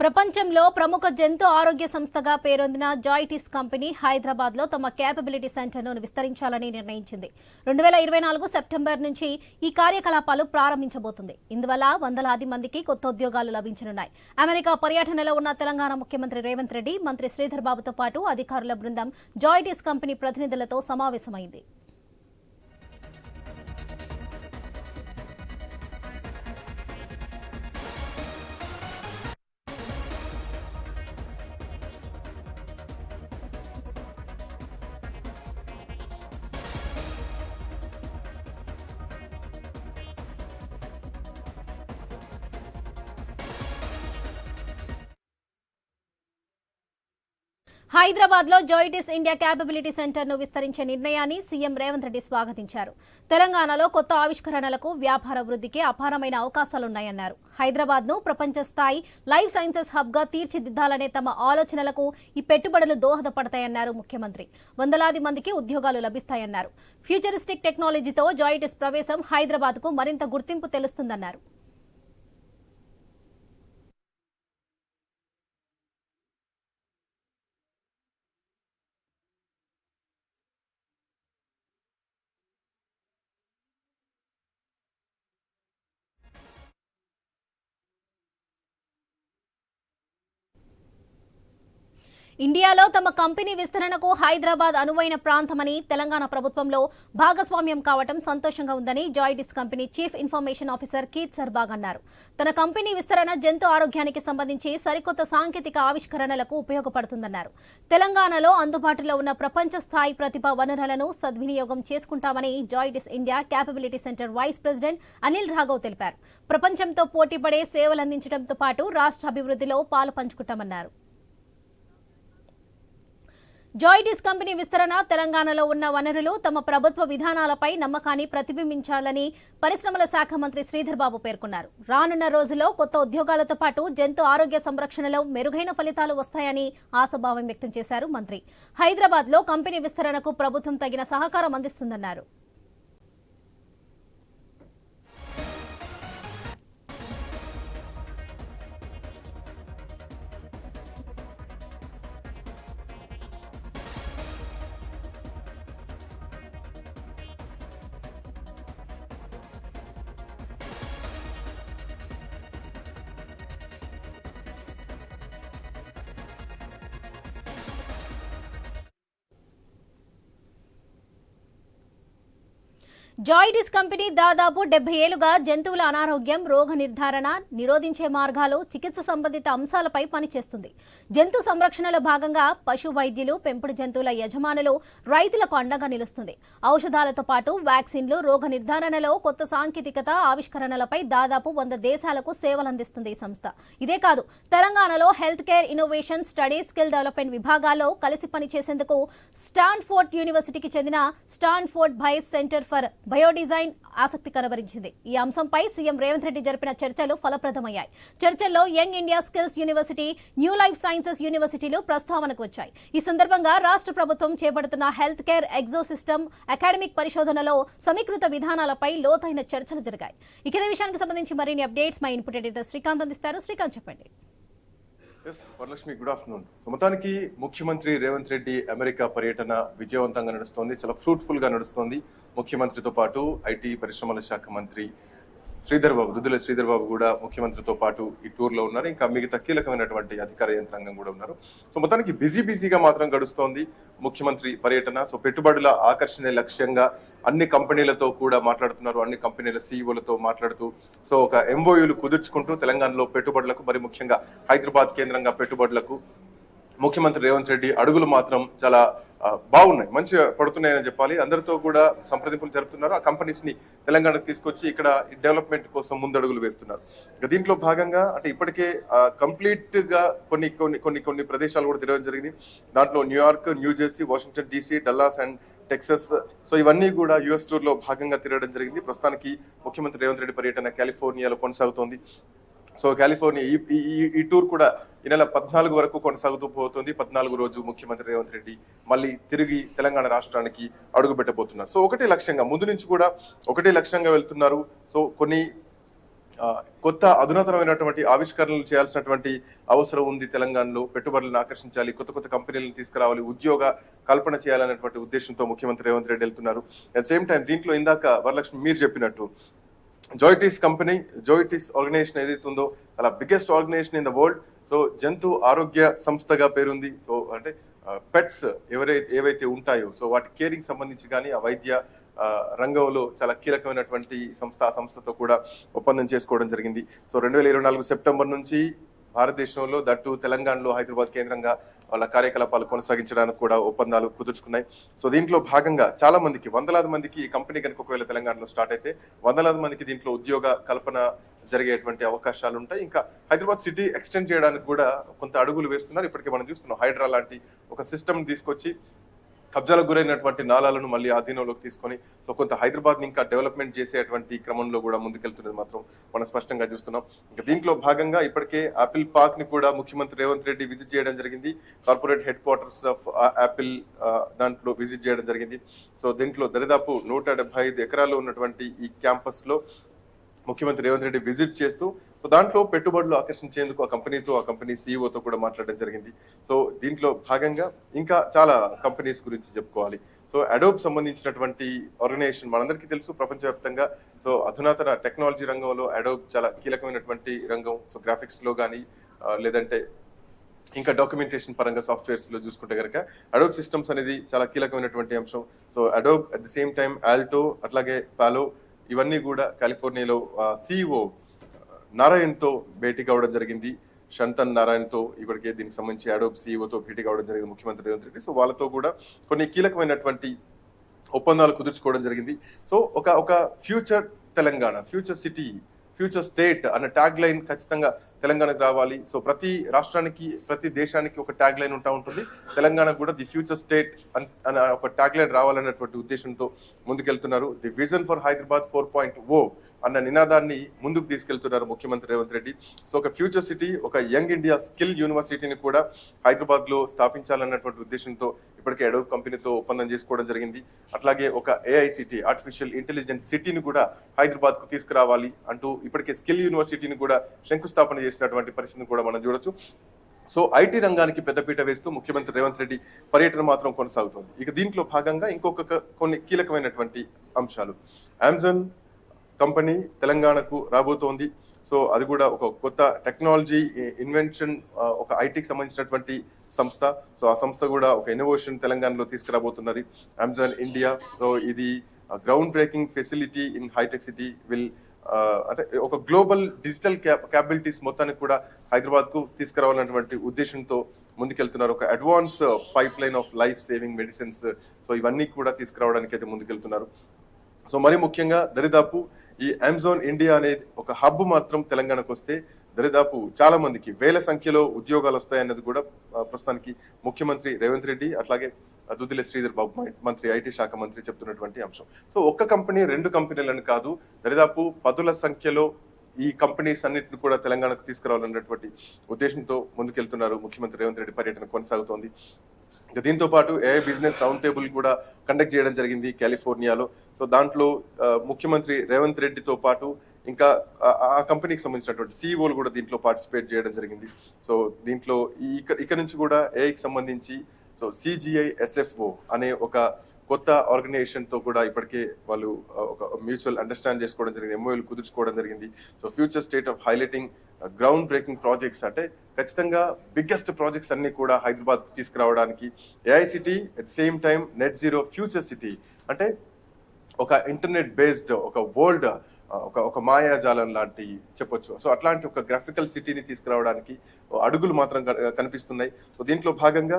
ప్రపంచంలో ప్రముఖ జంతు ఆరోగ్య సంస్థగా పేరొందిన జాయిటిస్ కంపెనీ హైదరాబాద్లో తమ క్యాపబిలిటీ సెంటర్ను విస్తరించాలని నిర్ణయించింది. రెండు వేల ఇరవై నాలుగు సెప్టెంబర్ నుంచి ఈ కార్యకలాపాలు ప్రారంభించబోతుంది. ఇందువల్ల వందలాది మందికి కొత్త ఉద్యోగాలు లభించనున్నాయి. అమెరికా పర్యటనలో ఉన్న తెలంగాణ ముఖ్యమంత్రి రేవంత్ రెడ్డి మంత్రి శ్రీధర్ బాబుతో పాటు అధికారుల బృందం జాయిటిస్ కంపెనీ ప్రతినిధులతో సమావేశమైంది. హైదరాబాద్లో జోయిటిస్ ఇండియా క్యాపబిలిటీ సెంటర్ను విస్తరించే నిర్ణయాన్ని సీఎం రేవంత్ రెడ్డి స్వాగతించారు. తెలంగాణలో కొత్త ఆవిష్కరణలకు వ్యాపార వృద్ధికి అపారమైన అవకాశాలున్నాయన్నారు. హైదరాబాద్ను ప్రపంచ స్థాయి లైఫ్ సైన్సెస్ హబ్గా తీర్చిదిద్దాలనే తమ ఆలోచనలకు ఈ పెట్టుబడులు దోహదపడతాయన్నారు ముఖ్యమంత్రి. వందలాది మందికి ఉద్యోగాలు లభిస్తాయన్నారు. ఫ్యూచరిస్టిక్ టెక్నాలజీతో జాయిటిస్ ప్రవేశం హైదరాబాద్కు మరింత గుర్తింపు తెలుస్తుందన్నారు. ఇండియాలో తమ కంపెనీ విస్తరణకు హైదరాబాద్ అనువైన ప్రాంతమని తెలంగాణ ప్రభుత్వంలో భాగస్వామ్యం కావటం సంతోషంగా ఉందని Zoetis company chief information officer Keith Sarbaugh అన్నారు. తన కంపెనీ విస్తరణ జంతు ఆరోగ్యానికి సంబంధించి సరికొత్త సాంకేతిక ఆవిష్కరణలకు ఉపయోగపడుతుందన్నారు. తెలంగాణలో అందుబాటులో ఉన్న ప్రపంచ స్థాయి ప్రతిభ వనరులను సద్వినియోగం చేసుకుంటామని Zoetis India capability centre vice president Anil Raghav తెలిపారు. ప్రపంచంతో పోటీపడే సేవలందించడంతో పాటు రాష్ట్ర అభివృద్ధిలో పాలు పంచుకుంటామన్నారు. జాయిటిస్ కంపెనీ విస్తరణ తెలంగాణలో ఉన్న వనరులు తమ ప్రభుత్వ విధానాలపై నమ్మకాన్ని ప్రతిబింబించాలని పరిశ్రమల శాఖ మంత్రి శ్రీధర్ బాబు పేర్కొన్నారు. రానున్న రోజుల్లో కొత్త ఉద్యోగాలతో పాటు జంతు ఆరోగ్య సంరక్షణలో మెరుగైన ఫలితాలు వస్తాయని ఆశాభావం వ్యక్తం చేశారు మంత్రి. హైదరాబాద్లో కంపెనీ విస్తరణకు ప్రభుత్వం తగిన సహకారం అందిస్తుందన్నారు. జాయిడిస్ కంపెనీ దాదాపు డెబ్బై ఏళ్ళుగా జంతువుల అనారోగ్యం రోగ నిర్ధారణ నిరోధించే మార్గాలు చికిత్స సంబంధిత అంశాలపై పనిచేస్తుంది. జంతు సంరక్షణలో భాగంగా పశు వైద్యులు పెంపుడు జంతువుల యజమానులు రైతులకు అండగా నిలుస్తుంది. ఔషధాలతో పాటు వ్యాక్సిన్లు రోగ నిర్ధారణలో కొత్త సాంకేతికత ఆవిష్కరణలపై దాదాపు వంద దేశాలకు సేవలందిస్తుంది ఈ సంస్థ. ఇదే కాదు తెలంగాణలో health care innovation study skill development విభాగాల్లో కలిసి పనిచేసేందుకు స్టాన్ఫోర్డ్ యూనివర్సిటీకి చెందిన స్టాన్ఫోర్డ్ భైస్ సెంటర్ ఫర్ బయోడిజైన్ ఆసక్తి కనబరించింది. ఈ అంశంపై సీఎం రేవంత్ రెడ్డి జరిపిన చర్చలు ఫలప్రదమయ్యాయి. చర్చల్లో young India skills university new life sciences యూనివర్సిటీలు ప్రస్తావనకు వచ్చాయి. ఈ సందర్భంగా రాష్ట్ర ప్రభుత్వం చేపడుతున్న హెల్త్ కేర్ ఎగ్జోసిస్టమ్ అకాడమిక్ పరిశోధనలో సమీకృత విధానాలపై లోతైన చర్చలు జరిగాయి. ఇక విషయానికి సంబంధించి మరిన్ని అప్డేట్స్ మా ఇన్పుట్ ఎడిటర్ శ్రీకాంత్ అందిస్తారు. శ్రీకాంత్ చెప్పండి. ఎస్ వరలక్ష్మి గుడ్ ఆఫ్టర్నూన్ మొత్తానికి ముఖ్యమంత్రి రేవంత్ రెడ్డి అమెరికా పర్యటన విజయవంతంగా నడుస్తోంది చాలా ఫ్రూట్ఫుల్గా నడుస్తోంది. ముఖ్యమంత్రితో పాటు ఐటీ పరిశ్రమల శాఖ మంత్రి శ్రీధర్ బాబు దుద్దుల శ్రీధర్ బాబు కూడా ముఖ్యమంత్రితో పాటు ఈ టూర్లో ఉన్నారు. ఇంకా మిగతా కీలకమైనటువంటి అధికార యంత్రాంగం కూడా ఉన్నారు. సో మొత్తానికి బిజీ బిజీగా మాత్రం గడుస్తోంది ముఖ్యమంత్రి పర్యటన. సో పెట్టుబడుల ఆకర్షణ లక్ష్యంగా అన్ని కంపెనీలతో కూడా మాట్లాడుతున్నారు. అన్ని కంపెనీల సీఈఓలతో మాట్లాడుతూ సో ఒక ఎంఓయూలు కుదుర్చుకుంటూ తెలంగాణలో పెట్టుబడులకు మరి ముఖ్యంగా హైదరాబాద్ కేంద్రంగా పెట్టుబడులకు ముఖ్యమంత్రి రేవంత్ రెడ్డి అడుగులు మాత్రం చాలా బాగున్నాయి మంచిగా పడుతున్నాయని చెప్పాలి. అందరితో కూడా సంప్రదింపులు జరుపుతున్నారు. ఆ కంపెనీస్ని తెలంగాణకు తీసుకొచ్చి ఇక్కడ డెవలప్మెంట్ కోసం ముందడుగులు వేస్తున్నారు. దీంట్లో భాగంగా అంటే ఇప్పటికే కంప్లీట్గా కొన్ని కొన్ని కొన్ని కొన్ని ప్రదేశాలు కూడా తిరగడం జరిగింది. దాంట్లో New York New Jersey Washington DC Dallas and Texas. So ఇవన్నీ కూడా యుఎస్ టూర్లో భాగంగా తిరగడం జరిగింది. ప్రస్తుతానికి ముఖ్యమంత్రి రేవంత్ రెడ్డి పర్యటన కాలిఫోర్నియాలో కొనసాగుతోంది. సో కాలిఫోర్నియా ఈ ఈ- ఈ- టూర్ కూడా ఈ నెల పద్నాలుగు వరకు కొనసాగుతూ పోతుంది. పద్నాలుగు రోజు ముఖ్యమంత్రి రేవంత్ రెడ్డి మళ్ళీ తిరిగి తెలంగాణ రాష్ట్రానికి అడుగు పెట్టబోతున్నారు. సో ఒకటే లక్ష్యంగా ముందు నుంచి కూడా ఒకటే లక్ష్యంగా వెళ్తున్నారు. సో కొన్ని కొత్త అధునాతనమైనటువంటి ఆవిష్కరణలు చేయాల్సినటువంటి అవసరం ఉంది తెలంగాణలో. పెట్టుబడులను ఆకర్షించాలి కొత్త కొత్త కంపెనీలను తీసుకురావాలి ఉద్యోగ కల్పన చేయాలనేటువంటి ఉద్దేశంతో ముఖ్యమంత్రి రేవంత్ రెడ్డి వెళ్తున్నారు. అట్ సేమ్ టైం దీంట్లో ఇందాక వరలక్ష్మి మీరు చెప్పినట్టు జోయిటిస్ కంపెనీ జోయిటిస్ ఆర్గనైజేషన్ ఏదైతే ఉందో అలా biggest organization in the world so జంతు ఆరోగ్య సంస్థగా పేరుంది. సో అంటే పెట్స్ ఎవరైతే ఏవైతే ఉంటాయో సో వాటి కేరింగ్ సంబంధించి కానీ ఆ వైద్య రంగంలో చాలా కీలకమైనటువంటి సంస్థ ఆ సంస్థతో కూడా ఒప్పందం చేసుకోవడం జరిగింది. సో రెండు వేల ఇరవై నాలుగు సెప్టెంబర్ నుంచి భారతదేశంలో దట్టు తెలంగాణలో హైదరాబాద్ కేంద్రంగా వాళ్ళ కార్యకలాపాలు కొనసాగించడానికి కూడా ఒప్పందాలు కుదుర్చుకున్నాయి. సో దీంట్లో భాగంగా చాలా మందికి వందలాది మందికి ఈ కంపెనీ కనుక ఒకవేళ తెలంగాణలో స్టార్ట్ అయితే వందలాది మందికి దీంట్లో ఉద్యోగ కల్పన జరిగేటువంటి అవకాశాలు ఉంటాయి. ఇంకా హైదరాబాద్ సిటీ ఎక్స్టెండ్ చేయడానికి కూడా కొంత అడుగులు వేస్తున్నారు. ఇప్పటికే మనం చూస్తున్నాం హైడ్రా లాంటి ఒక సిస్టమ్ తీసుకొచ్చి కబ్జాలకు గురైనటువంటి నాలాలను మళ్ళీ ఆధీనంలోకి తీసుకొని సో కొంత హైదరాబాద్ని ఇంకా డెవలప్మెంట్ చేసేటువంటి క్రమంలో కూడా ముందుకెళ్తున్నది మాత్రం మనం స్పష్టంగా చూస్తున్నాం. ఇంకా దీంట్లో భాగంగా ఇప్పటికే ఆపిల్ పార్క్ని కూడా ముఖ్యమంత్రి రేవంత్ రెడ్డి విజిట్ చేయడం జరిగింది. Corporate headquarters of Apple దాంట్లో విజిట్ చేయడం జరిగింది. సో దీంట్లో దరిదాపు నూట డెబ్బై ఐదు ఎకరాలు ఉన్నటువంటి ఈ క్యాంపస్లో ముఖ్యమంత్రి రేవంత్ రెడ్డి విజిట్ చేస్తూ సో దాంట్లో పెట్టుబడులు ఆకర్షించేందుకు ఆ కంపెనీతో ఆ కంపెనీ సీఈఓతో కూడా మాట్లాడడం జరిగింది. సో దీంట్లో భాగంగా ఇంకా చాలా కంపెనీస్ గురించి చెప్పుకోవాలి. సో అడోబ్ సంబంధించినటువంటి ఆర్గనైజేషన్ మనందరికీ తెలుసు ప్రపంచవ్యాప్తంగా. సో అధునాతన టెక్నాలజీ రంగంలో అడోబ్ చాలా కీలకమైనటువంటి రంగం. సో గ్రాఫిక్స్లో కానీ లేదంటే ఇంకా డాక్యుమెంటేషన్ పరంగా సాఫ్ట్వేర్స్లో చూసుకుంటే కనుక అడోబ్ సిస్టమ్స్ అనేది చాలా కీలకమైనటువంటి అంశం. So Adobe at the same time Alto అట్లాగే పాలో ఇవన్నీ కూడా కాలిఫోర్నియాలో సిఇఓ నారాయణ్తో భేటీ కావడం జరిగింది. శంతన్ నారాయణతో ఇప్పటికే దీనికి సంబంధించి అడోబ్ సీఈఓతో భేటీ కావడం జరిగింది. ముఖ్యమంత్రి రేవంత్ రెడ్డి. సో వాళ్ళతో కూడా కొన్ని కీలకమైనటువంటి ఒప్పందాలు కుదుర్చుకోవడం జరిగింది. సో ఒక ఒక future Telangana future city future state అన్న ట్యాగ్ లైన్ ఖచ్చితంగా తెలంగాణకు రావాలి. సో ప్రతి రాష్ట్రానికి ప్రతి దేశానికి ఒక ట్యాగ్ లైన్ ఉంటా ఉంటుంది. తెలంగాణకు కూడా ది ఫ్యూచర్ స్టేట్ అన్న ఒక ట్యాగ్ లైన్ రావాలన్నటువంటి ఉద్దేశంతో ముందుకెళ్తున్నారు. The vision for Hyderabad four point O అన్న నినాదాన్ని ముందుకు తీసుకెళ్తున్నారు ముఖ్యమంత్రి రేవంత్ రెడ్డి. సో ఒక ఫ్యూచర్ సిటీ ఒక యంగ్ ఇండియా స్కిల్ యూనివర్సిటీని కూడా హైదరాబాద్లో స్థాపించాలన్నటువంటి ఉద్దేశంతో ఇప్పటికే అడోబ్ కంపెనీతో ఒప్పందం చేసుకోవడం జరిగింది. అట్లాగే ఒక ఏఐసిటీ ఆర్టిఫిషియల్ ఇంటెలిజెన్స్ సిటీని కూడా హైదరాబాద్కు తీసుకురావాలి అంటూ ఇప్పటికే స్కిల్ యూనివర్సిటీని కూడా శంకుస్థాపన చేసినటువంటి పరిస్థితిని కూడా మనం చూడొచ్చు. సో ఐటీ రంగానికి పెద్దపీట వేస్తూ ముఖ్యమంత్రి రేవంత్ రెడ్డి పర్యటన మాత్రం కొనసాగుతోంది. ఇక దీంట్లో భాగంగా ఇంకొక కొన్ని కీలకమైనటువంటి అంశాలు. అమెజాన్ కంపెనీ తెలంగాణకు రాబోతోంది. సో అది కూడా ఒక కొత్త టెక్నాలజీ ఇన్వెన్షన్ ఒక ఐటీకి సంబంధించినటువంటి సంస్థ. సో ఆ సంస్థ కూడా ఒక ఇన్నోవేషన్ తెలంగాణలో తీసుకురాబోతున్నారు అమెజాన్ ఇండియా సో ఇది గ్రౌండ్ బ్రేకింగ్ ఫెసిలిటీ ఇన్ హైటెక్ సిటీ విల్ అంటే ఒక గ్లోబల్ డిజిటల్ క్యాపబిలిటీస్ మొత్తానికి కూడా హైదరాబాద్కు తీసుకురావాలన్నటువంటి ఉద్దేశంతో ముందుకెళ్తున్నారు. ఒక advance pipeline of life saving medicines so ఇవన్నీ కూడా తీసుకురావడానికి అయితే ముందుకెళ్తున్నారు. సో మరి ముఖ్యంగా దరిదాపు ఈ అమెజాన్ ఇండియా అనేది ఒక హబ్ మాత్రం తెలంగాణకు వస్తే దరిదాపు చాలా మందికి వేల సంఖ్యలో ఉద్యోగాలు వస్తాయన్నది కూడా ప్రస్తుతానికి ముఖ్యమంత్రి రేవంత్ రెడ్డి అట్లాగే దుద్దిల శ్రీధర్ బాబు మంత్రి ఐటీ శాఖ మంత్రి చెప్తున్నటువంటి అంశం. సో ఒక్క కంపెనీ రెండు కంపెనీలను కాదు దరిదాపు పదుల సంఖ్యలో ఈ కంపెనీస్ అన్నింటిని కూడా తెలంగాణకు తీసుకురావాలన్నటువంటి ఉద్దేశంతో ముందుకెళ్తున్నారు ముఖ్యమంత్రి రేవంత్ రెడ్డి పర్యటన కొనసాగుతోంది. ఇంకా దీంతో పాటు ఏఐ బిజినెస్ రౌండ్ టేబుల్ కూడా కండక్ట్ చేయడం జరిగింది కాలిఫోర్నియాలో. సో దాంట్లో ముఖ్యమంత్రి రేవంత్ రెడ్డితో పాటు ఇంకా ఆ- కంపెనీకి సంబంధించినటువంటి సీఈఓలు కూడా దీంట్లో పార్టిసిపేట్ చేయడం జరిగింది. సో దీంట్లో ఇక్కడ ఇక నుంచి కూడా ఏఐకి సంబంధించి సో సిజిఐ ఎస్ఎఫ్ఓ అనే ఒక కొత్త ఆర్గనైజేషన్తో కూడా ఇప్పటికే వాళ్ళు ఒక మ్యూచువల్ అండర్స్టాండ్ చేసుకోవడం జరిగింది ఎంఓఎల్ కుదుర్చుకోవడం జరిగింది. So future state of highlighting groundbreaking projects అంటే ఖచ్చితంగా బిగ్గెస్ట్ ప్రాజెక్ట్స్ అన్ని కూడా హైదరాబాద్ తీసుకురావడానికి. AI city at same time net zero future city అంటే ఒక ఇంటర్నెట్ బేస్డ్ ఒక వరల్డ్ ఒక ఒక మాయాజాలం లాంటి చెప్పొచ్చు. సో అట్లాంటి ఒక గ్రాఫికల్ సిటీని తీసుకురావడానికి అడుగులు మాత్రం కనిపిస్తున్నాయి. సో దీంట్లో భాగంగా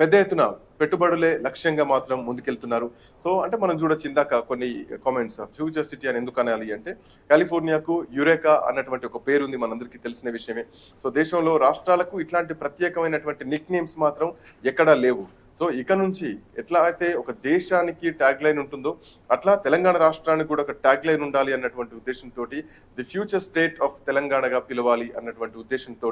పెద్ద ఎత్తున పెట్టుబడులే లక్ష్యంగా మాత్రం ముందుకెళ్తున్నారు. సో అంటే మనం చూడొచ్చు ఇందాక కొన్ని కామెంట్స్ ఫ్యూచర్ సిటీ అని ఎందుకు అనాలి అంటే కాలిఫోర్నియాకు యురేకా అన్నటువంటి ఒక పేరు ఉంది మనందరికీ తెలిసిన విషయమే. సో దేశంలో రాష్ట్రాలకు ఇట్లాంటి ప్రత్యేకమైనటువంటి నిక్ నేమ్స్ మాత్రం ఎక్కడా లేవు. సో ఇక నుంచి ఎట్లా అయితే ఒక దేశానికి ట్యాగ్ లైన్ ఉంటుందో అట్లా తెలంగాణ రాష్ట్రానికి కూడా ఒక ట్యాగ్ లైన్ ఉండాలి అన్నటువంటి ఉద్దేశంతో ది ఫ్యూచర్ స్టేట్ ఆఫ్ తెలంగాణగా పిలవాలి అన్నటువంటి ఉద్దేశంతో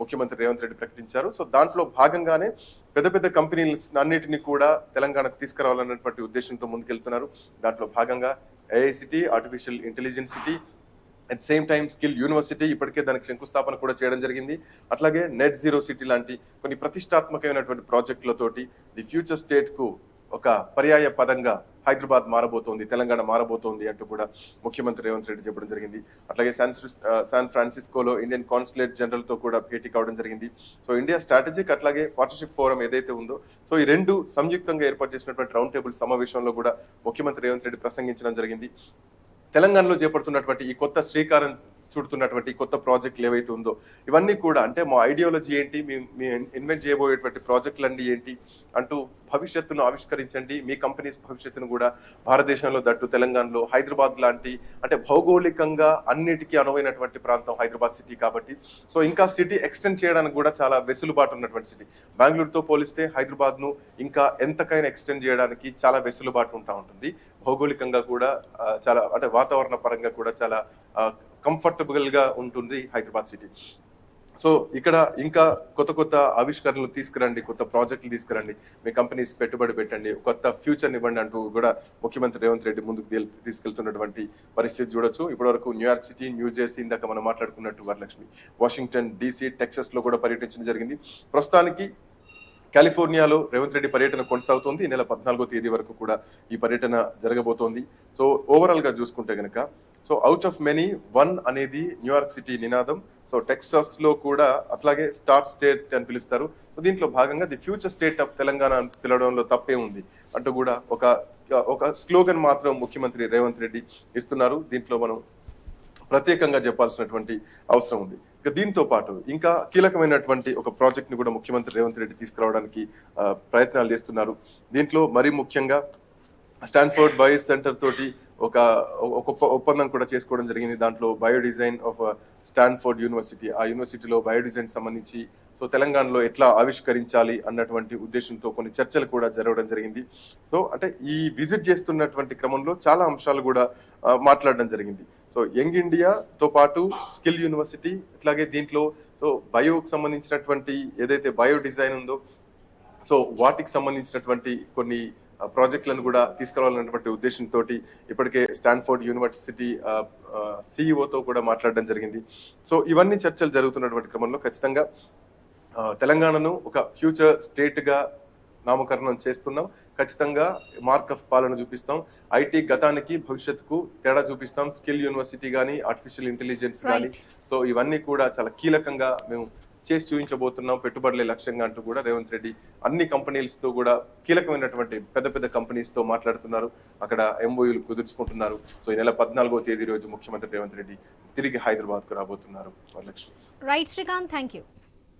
ముఖ్యమంత్రి రేవంత్ రెడ్డి ప్రకటించారు. సో దాంట్లో భాగంగానే పెద్ద పెద్ద కంపెనీలు అన్నిటిని కూడా తెలంగాణకు తీసుకురావాలన్నటువంటి ఉద్దేశంతో ముందుకెళ్తున్నారు. దాంట్లో భాగంగా AI city artificial intelligence city at same time skill university ఇప్పటికే దానికి శంకుస్థాపన కూడా చేయడం జరిగింది. అట్లాగే నెట్ జీరో సిటీ లాంటి కొన్ని ప్రతిష్టాత్మకమైనటువంటి ప్రాజెక్టులతోటి ది ఫ్యూచర్ స్టేట్కు ఒక పర్యాయ పదంగా హైదరాబాద్ మారబోతోంది తెలంగాణ మారబోతోంది అంటూ కూడా ముఖ్యమంత్రి రేవంత్ రెడ్డి చెప్పడం జరిగింది. అట్లాగే శాన్ శాన్ ఫ్రాన్సిస్కోలో ఇండియన్ కాన్సులేట్ జనరల్తో కూడా భేటీ కావడం జరిగింది. సో ఇండియా స్ట్రాటజిక్ అట్లాగే పార్ట్నర్షిప్ ఫోరం ఏదైతే ఉందో సో ఈ రెండు సంయుక్తంగా ఏర్పాటు చేసినటువంటి రౌండ్ టేబుల్ సమావేశంలో కూడా ముఖ్యమంత్రి రేవంత్ రెడ్డి ప్రసంగించడం జరిగింది. తెలంగాణలో చేపడుతున్నటువంటి ఈ కొత్త శ్రీకారం చూడుతున్నటువంటి కొత్త ప్రాజెక్టులు ఏవైతే ఉందో ఇవన్నీ కూడా అంటే మా ఐడియాలజీ ఏంటి మీ మీ ఇన్వెంట్ చేయబోయేటువంటి ప్రాజెక్టులన్నీ ఏంటి అంటూ భవిష్యత్తును ఆవిష్కరించండి. మీ కంపెనీస్ భవిష్యత్తును కూడా భారతదేశంలో దట్టు తెలంగాణలో హైదరాబాద్ లాంటి అంటే భౌగోళికంగా అన్నిటికీ అనువైనటువంటి ప్రాంతం హైదరాబాద్ సిటీ కాబట్టి. సో ఇంకా సిటీ ఎక్స్టెండ్ చేయడానికి కూడా చాలా వెసులుబాటు ఉన్నటువంటి సిటీ బెంగళూరుతో పోలిస్తే హైదరాబాద్ను ఇంకా ఎంతకైనా ఎక్స్టెండ్ చేయడానికి చాలా వెసులుబాటు ఉంటా ఉంటుంది. భౌగోళికంగా కూడా చాలా అంటే వాతావరణ పరంగా కూడా చాలా కంఫర్టబుల్గా ఉంటుంది హైదరాబాద్ సిటీ. సో ఇక్కడ ఇంకా కొత్త కొత్త ఆవిష్కరణలు తీసుకురండి కొత్త ప్రాజెక్టులు తీసుకురండి మీ కంపెనీస్ పెట్టుబడి పెట్టండి కొత్త ఫ్యూచర్ ఇవ్వండి అంటూ కూడా ముఖ్యమంత్రి రేవంత్ రెడ్డి ముందుకు తీసుకెళ్తున్నటువంటి పరిస్థితి చూడొచ్చు. ఇప్పటివరకు న్యూయార్క్ సిటీ న్యూజెర్సీ ఇందాక మనం మాట్లాడుకున్నట్టు వరలక్ష్మి వాషింగ్టన్ డీసీ టెక్సస్లో కూడా పర్యటించడం జరిగింది. ప్రస్తుతానికి కాలిఫోర్నియాలో రేవంత్ రెడ్డి పర్యటన కొనసాగుతోంది. ఈ నెల పద్నాలుగో తేదీ వరకు కూడా ఈ పర్యటన జరగబోతోంది. సో ఓవరాల్గా చూసుకుంటే కనుక so out of many one అనేది న్యూయార్క్ సిటీ నినాదం. సో టెక్సాస్లో కూడా అట్లాగే స్టార్ స్టేట్ అని పిలుస్తారు. సో దీంట్లో భాగంగా the future state of Telangana అని పిలవడంలో తప్పే ఉంది. అంటూ కూడా ఒక ఒక స్లోగన్ మాత్రం ముఖ్యమంత్రి రేవంత్ రెడ్డి ఇస్తున్నారు. దీంట్లో మనం ప్రత్యేకంగా చెప్పాల్సినటువంటి అవసరం ఉంది. ఇక దీంతో పాటు ఇంకా కీలకమైనటువంటి ఒక ప్రాజెక్ట్ని కూడా ముఖ్యమంత్రి రేవంత్ రెడ్డి తీసుకురావడానికి ప్రయత్నాలు చేస్తున్నారు. దీంట్లో మరీ ముఖ్యంగా స్టాన్ఫోర్డ్ బయోస్ సెంటర్ తోటి ఒక ఒక ఒప్పందం కూడా చేసుకోవడం జరిగింది. దాంట్లో biodesign of Stanford university. ఆ యూనివర్సిటీలో బయో డిజైన్ సంబంధించి సో తెలంగాణలో ఎట్లా ఆవిష్కరించాలి అన్నటువంటి ఉద్దేశంతో కొన్ని చర్చలు కూడా జరగడం జరిగింది. సో అంటే ఈ విజిట్ చేస్తున్నటువంటి క్రమంలో చాలా అంశాలు కూడా మాట్లాడడం జరిగింది. సో యంగ్ ఇండియాతో పాటు స్కిల్ యూనివర్సిటీ అట్లాగే దీంట్లో సో బయోకి సంబంధించినటువంటి ఏదైతే బయో డిజైన్ ఉందో సో వాటికి సంబంధించినటువంటి కొన్ని ప్రాజెక్టులను కూడా తీసుకురావాలన్నటువంటి ఉద్దేశంతో ఇప్పటికే స్టాన్ఫోర్డ్ యూనివర్సిటీ సిఇఓతో కూడా మాట్లాడడం జరిగింది. సో ఇవన్నీ చర్చలు జరుగుతున్నటువంటి క్రమంలో ఖచ్చితంగా తెలంగాణను ఒక ఫ్యూచర్ స్టేట్గా నామకరణం చేస్తున్నాం. ఖచ్చితంగా మార్క్ ఆఫ్ పాలన చూపిస్తాం. ఐటీ గతానికి భవిష్యత్తుకు తేడా చూపిస్తాం. స్కిల్ యూనివర్సిటీ కానీ ఆర్టిఫిషియల్ ఇంటెలిజెన్స్ కానీ. సో ఇవన్నీ కూడా చాలా కీలకంగా మేము చేసి చూపించబోతున్నాం పెట్టుబడులే లక్ష్యంగా అంటూ కూడా రేవంత్ రెడ్డి అన్ని కంపెనీలతో కూడా కీలకమైనటువంటి పెద్ద పెద్ద కంపెనీస్తో మాట్లాడుతున్నారు. అక్కడ ఎంఓయూలు కుదుర్చుకుంటున్నారు. సో ఈ నెల పద్నాలుగో తేదీ రోజు ముఖ్యమంత్రి రేవంత్ రెడ్డి తిరిగి హైదరాబాద్కు రాబోతున్నారు. Varalakshmi. Right Srikanth thank you